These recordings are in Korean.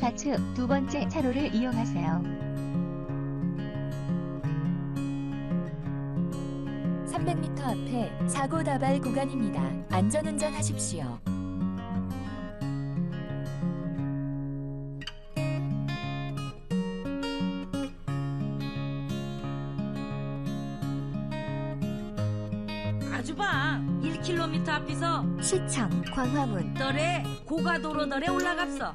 좌측 두 번째 차로를 이용하세요. 300m 앞에 사고 다발 구간입니다. 안전운전 하십시오. 아주방 1km 앞에서 시청 광화문 널에 고가도로 널에 올라갔어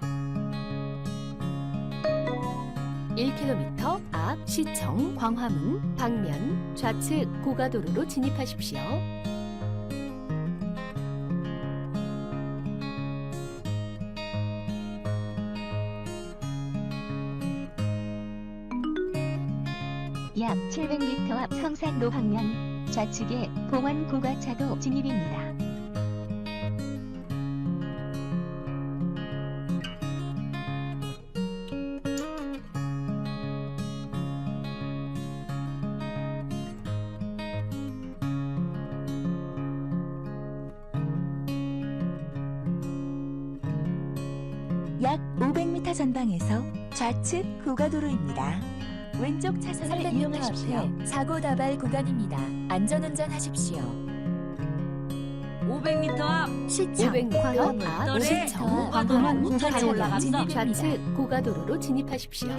1km 앞 시청 광화문 방면 좌측 고가도로로 진입하십시오. 약 700m 앞 성산로 방면 좌측에 공원 고가차도 진입입니다. 약 500m 전방에서 좌측 고가도로입니다. 왼쪽 차선을 300m 이용하십시오. 앞에 사고 다발 구간입니다. 안전운전 하십시오. 500m 앞 시청 500m 광화문 앞 너네 시청 고가도로 광화문 고가도로 방면 올라갔어? 좌측 고가도로로 진입하십시오.